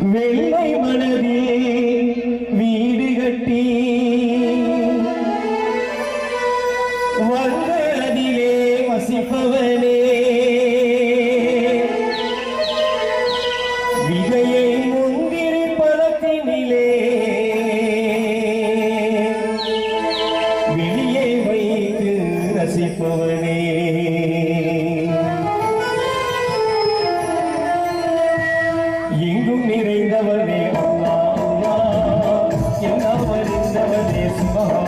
வெள்ளை மனதில் வீடு கட்டி வந்ததிலே வசிப்பவர் Oh.